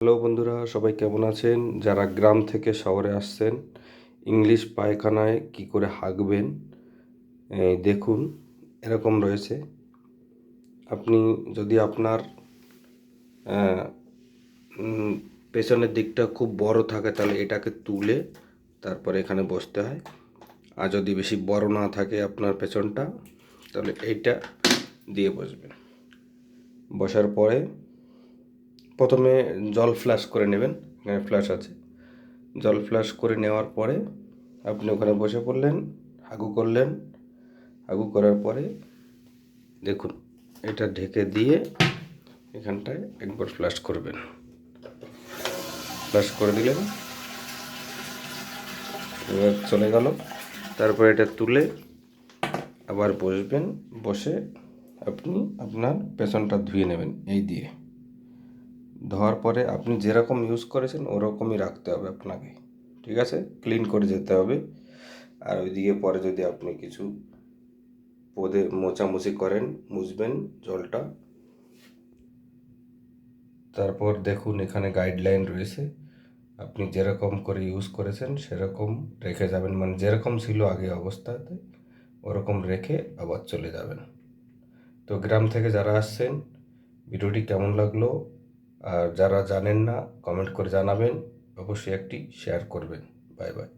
Hello বন্ধুরা, সবাই কেমন আছেন? যারা গ্রাম থেকে শহরে আসছেন, ইংলিশ পায়খানায় কি করে হাঁকবেন দেখুন, এরকম রয়েছে। আপনি যদি আপনার পেছনের দিকটা খুব বড় থাকে, তাহলে এটাকে তুলে তারপরে এখানে বসতে হয়। আর যদি বেশি বড় না থাকে আপনার পেছনটা, তাহলে এইটা দিয়ে বসবেন। বসার পরে প্রথমে জল ফ্ল্যাশ করে নেবেন, এখানে ফ্ল্যাশ আছে। জল ফ্ল্যাশ করে নেওয়ার পরে আপনি ওখানে বসে পড়লেন, হাগু করলেন। হাগু করার পরে দেখুন, এটা ঢেকে দিয়ে এখানটায় একবার ফ্ল্যাশ করবেন। ফ্ল্যাশ করে দিলেন। এবার চলে গেল। তারপরে এটা তুলে আবার বসবেন, বসে আপনি আপনার পেছনটা ধুয়ে নেবেন, এই দিয়ে। ধোয়ার পরে আপনি যেরকম ইউজ করেছেন, ওরকমই রাখতে হবে আপনাকে। ঠিক আছে? ক্লিন করে যেতে হবে। আর ওইদিকে পরে যদি আপনি কিছু পদে মোচামুচি করেন, মুছবেন জলটা। তারপর দেখুন এখানে গাইডলাইন রয়েছে। আপনি যেরকম করে ইউজ করেছেন, সেরকম রেখে যাবেন। মানে যেরকম ছিল আগে অবস্থাতে, ওরকম রেখে আবার চলে যাবেন। তো গ্রাম থেকে যারা আসছেন, ভিডিওটি কেমন লাগল? আর যারা জানেন না কমেন্ট করে জানাবেন। অবশ্যই একটি শেয়ার করবেন। Bye bye